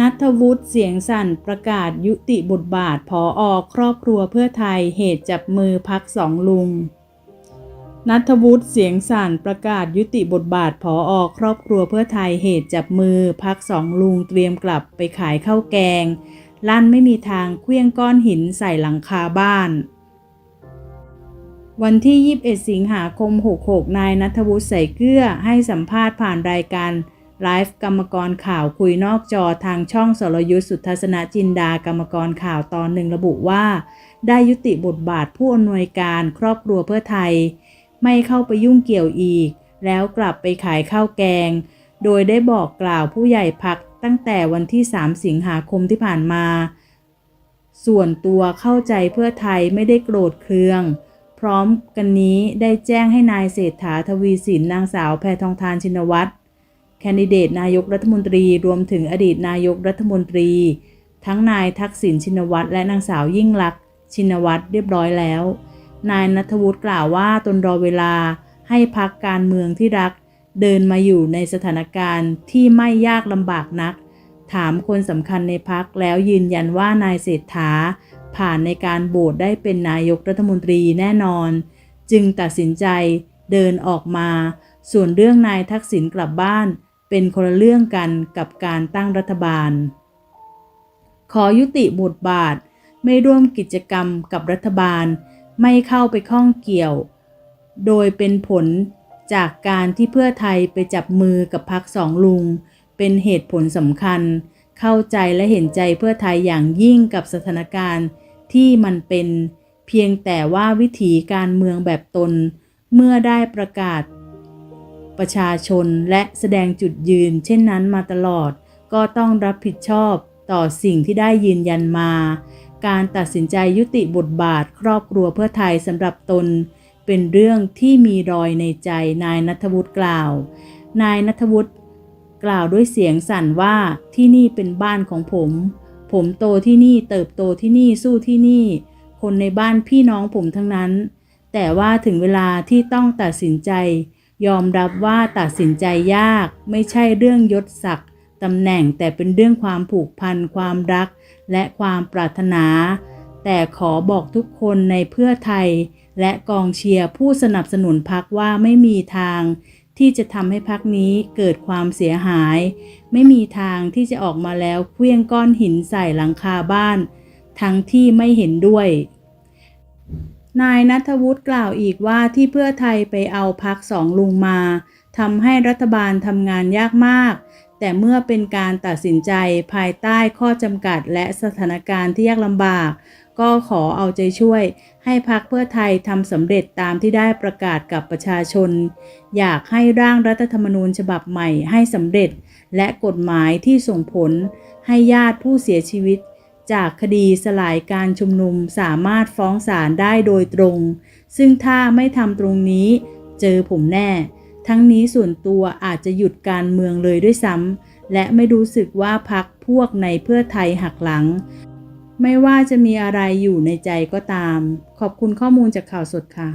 นัทวุฒิเสียงสั่นประกาศยุติบทบาทผออครอบครัวเพื่อไทยเหตุจับมือพักสองลุง นัทวุฒิเสียงสั่นประกาศยุติบทบาทผออครอบครัวเพื่อไทยเหตุจับมือพักสองลุงเตรียมกลับไปขายข้าวแกง ลั่นไม่มีทางเคลี้ยงก้อนหินใส่หลังคาบ้านวันที่ 21 สิงหาคม 66 นายนัทวุฒิใส่เกลือให้สัมภาษณ์ผ่านรายการ ไลฟ์กรรมกรข่าวคุยนอกจอทางช่องสรยุทธสุทัศนจินดากรรมกรข่าวตอนหนึ่งระบุว่า ได้ยุติบทบาทผู้อำนวยการครอบครัวเพื่อไทย ไม่เข้าไปยุ่งเกี่ยวอีก แล้วกลับไปขายข้าวแกง โดยได้บอกกล่าวผู้ใหญ่พักตั้งแต่วันที่ 3 สิงหาคมที่ผ่านมา ส่วนตัวเข้าใจเพื่อไทยไม่ได้โกรธเคืองพร้อมกันนี้ได้แจ้งให้นายเศรษฐาทวีสินนางสาวแพทองทานชินวัตร แคนดิเดตนายกรัฐมนตรีรวมถึงอดีตนายกรัฐมนตรี ทั้งนายทักษิณชินวัตรและนางสาวยิ่งลักษณ์ชินวัตรเรียบร้อยแล้ว นายนัทวุฒิกล่าวว่าตนรอเวลาให้พักการเมืองที่รัก เดินมาอยู่ในสถานการณ์ที่ไม่ยากลำบากนัก ถามคนสำคัญในพักแล้วยืนยันว่านายเศรษฐา ผ่านในการโบสได้เป็นนายกรัฐมนตรีแน่นอน จึงตัดสินใจเดินออกมา ส่วนเรื่องนายทักษิณกลับบ้าน เป็นคนละเรื่องกันกับการตั้งรัฐบาล ขอยุติบทบาทไม่ร่วมกิจกรรมกับรัฐบาล ไม่เข้าไปข้องเกี่ยว โดยเป็นผลจากการที่เพื่อไทยไปจับมือกับพักสองลุง เป็นเหตุผลสำคัญ เข้าใจและเห็นใจเพื่อไทยอย่างยิ่งกับสถานการณ์ที่มันเป็นเพียงแต่ว่าวิถีการเมืองแบบตน เมื่อได้ประกาศ ประชาชนและแสดงจุดยืน เช่นนั้นมาตลอด ก็ต้องรับผิดชอบต่อสิ่งที่ได้ยืนยันมา การตัดสินใจยุติบทบาทครอบครัวเพื่อไทยสำหรับตน เป็นเรื่องที่มีรอยในใจนายนัทวุฒิกล่าว นายนัทวุฒิกล่าวด้วยเสียงสั่นว่าที่นี่เป็นบ้านของผม ผมโตที่นี่เติบโตที่นี่สู้ที่นี่ คนในบ้านพี่น้องผมทั้งนั้น แต่ว่าถึงเวลาที่ต้องตัดสินใจ ยอมรับว่าตัดสินใจยากไม่ใช่เรื่องยศศักดิ์ตำแหน่งแต่เป็นเรื่องความผูกพันความรัก และความปรารถนา แต่ขอบอกทุกคนในเพื่อไทย และกองเชียร์ผู้สนับสนุนพักว่าไม่มีทาง ที่จะทำให้พักนี้เกิดความเสียหาย ไม่มีทางที่จะออกมาแล้วเคลี้ยงก้อนหินใส่หลังคาบ้าน ทั้งที่ไม่เห็นด้วย นายนัทวุฒิกล่าวอีกว่าที่เพื่อไทยไปเอาพักสองลุงมาทำให้รัฐบาลทำงานยากมาก แต่เมื่อเป็นการตัดสินใจภายใต้ข้อจำกัดและสถานการณ์ที่ยากลำบาก ก็ขอเอาใจช่วย ให้พักเพื่อไทยทำสำเร็จตามที่ได้ประกาศกับประชาชน อยากให้ร่างรัฐธรรมนูญฉบับใหม่ให้สำเร็จ และกฎหมายที่ส่งผลให้ญาติผู้เสียชีวิต จากคดีสลายการชุมนุมสามารถฟ้องศาลได้โดยตรง ซึ่งถ้าไม่ทำตรงนี้ เจอผมแน่ ทั้งนี้ส่วนตัวอาจจะหยุดการเมืองเลยด้วยซ้ำและไม่รู้สึกว่าพักพวกในเพื่อไทยหักหลัง ไม่ว่าจะมีอะไรอยู่ในใจก็ตาม ขอบคุณข้อมูลจากข่าวสดค่ะ